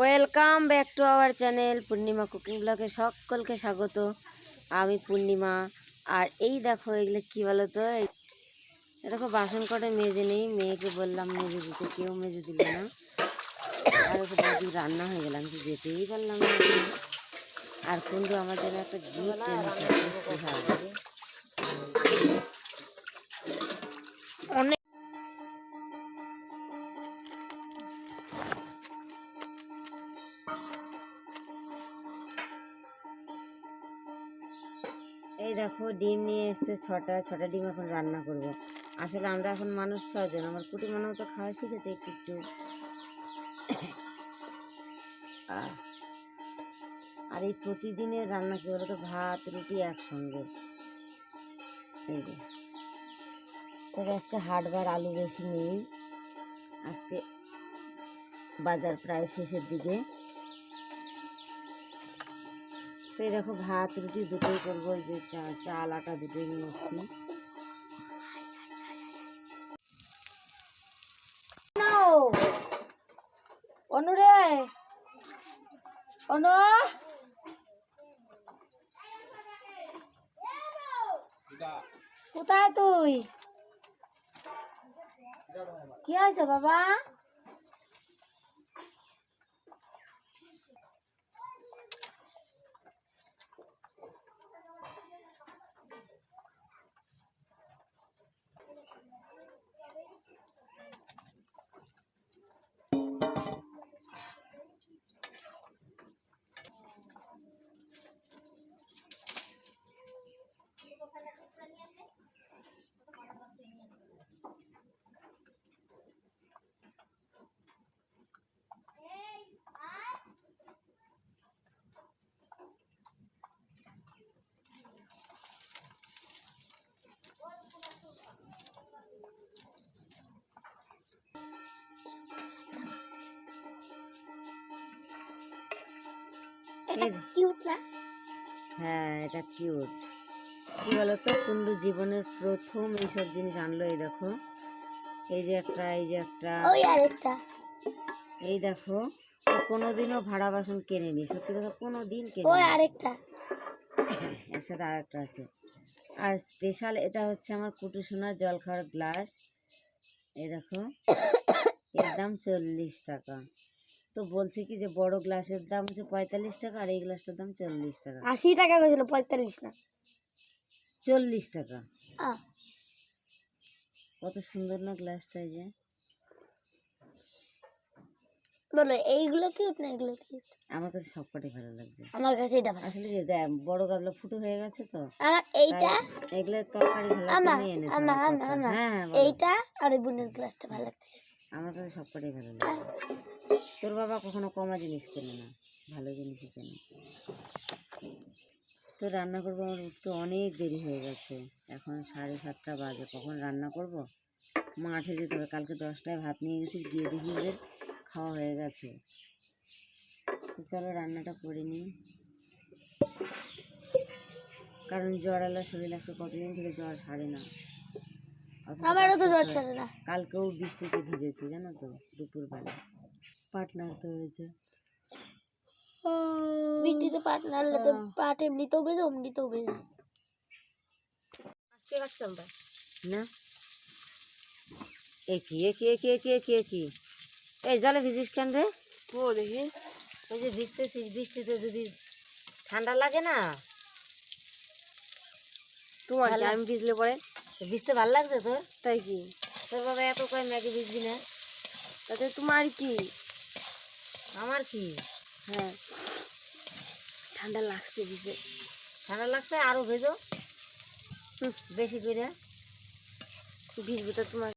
Welcome back to our channel Purnima cooking ব্লগে সকলকে স্বাগত। আমি পূর্ণিমা, আর এই দেখো, এগুলো কি বলো তো দেখো, বাসন কটে মেজে নেই, মেয়েকে বললাম মেজে দিতে, কেউ মেজে দিল না। আর রান্না হয়ে গেলাম তো যেতেই পারলাম না আর কুন্ডু আমার জন্য একটা গিফট এই দেখো ডিম নিয়ে এসছে ছটা ছটা ডিম এখন রান্না করব। আসলে আমরা এখন মানুষ ছজন আমার কুটি মানাও তো খাওয়া শিখেছে একটু একটু। আর এই প্রতিদিনের রান্না কি বলতো? ভাত, রুটি একসঙ্গে। এই যে। তবে আজকে হাটবার আলু বেশি নেই। আজকে বাজার প্রায় শেষের দিকে। তো এই দেখো ভাত, রুটি দুটোই করব, এই যে চাল আটা দুটোই নিয়ে এসছি অনু রে! অনু! কোথায় তুই? কি হয়েছে বাবা? কিউট না? হ্যাঁ এটা কিউট কি বলতো? কুন্ডু জীবনের প্রথম এইসব জিনিস আনলো এই দেখো। এই যে একটা এই যে একটা। ওই আরেকটা। এই দেখো ও কোনোদিনও ভাড়া বাসন কেনেনি। সত্যি কথা কোনো দিন ওই কেনেনি। আরেকটা। এর সাথে আর একটা আছে। আর স্পেশাল এটা হচ্ছে আমার কুটু সোনার জল খাওয়ার গ্লাস এই দেখো এর দাম চল্লিশ টাকা। তো বলছে কি যে বড় গ্লাসের দাম হচ্ছে পঁয়তাল্লিশ টাকা আর এই গ্লাসটার দাম চল্লিশ টাকা। আশি টাকা করেছিল পঁয়তাল্লিশ না? চল্লিশ টাকা। কত সুন্দর না গ্লাসটা এই যে। বলো এইগুলো কিউট না এগুলো কিউট আমার কাছে সবকটাই ভালো লাগছে। আমার কাছে এটা ভালো আসলে কি বড় গাবলা ফুটো হয়ে গেছে তো। আমার এইটা? এগুলো তরকারি আমার আমার আমার। আমার। হ্যাঁ হ্যাঁ। এইটা আর বোনের গ্লাসটা ভালো লাগতেছে। আমার কাছে সবকটাই ভালো লাগে। তোর বাবা কখনো কমা জিনিস কেনে না, ভালো জিনিসই কেনে। তো রান্না করব আমার উঠতে অনেক দেরি হয়ে গেছে। এখন সাড়ে সাতটা বাজে, কখন রান্না করব? মাঠে যেতে হবে, কালকে দশটায় ভাত নিয়ে গেছি, গিয়ে দেখি ওদের খাওয়া হয়ে গেছে। তো চলো রান্নাটা করে নিই। কারণ জ্বর আলা শরীর আছে কতদিন থেকে জ্বর সারে না। আমারও তো জ্বর ছাড়ে না। কালকেও বৃষ্টিতে ভিজেছি জানো তো দুপুরবেলা। পাটনার তো হয়েছে। বৃষ্টিতে নাড়লে তো পাট এমনিতেও বেজে অমনিতেও বেজে না? এ কি এ কি এ কি এ কি এ কি এ কি? এই জলে ভিজিস কেন রে? ও দেখি। ওই যে ভিজতেছিস বৃষ্টিতে যদি ঠান্ডা লাগে না তোমার আমি ভিজলে পরে? ভিজতে ভালো লাগছে তোর তাই কি? তোর বাবা এত কয় ম্যাগি ভিজবি না। তাতে তোমার কি? আমার কি? হ্যাঁ। ঠান্ডা লাগছে ভিজে ঠান্ডা লাগছে আরও ভেজো। বেশি করে। ভিজবো তো তোমার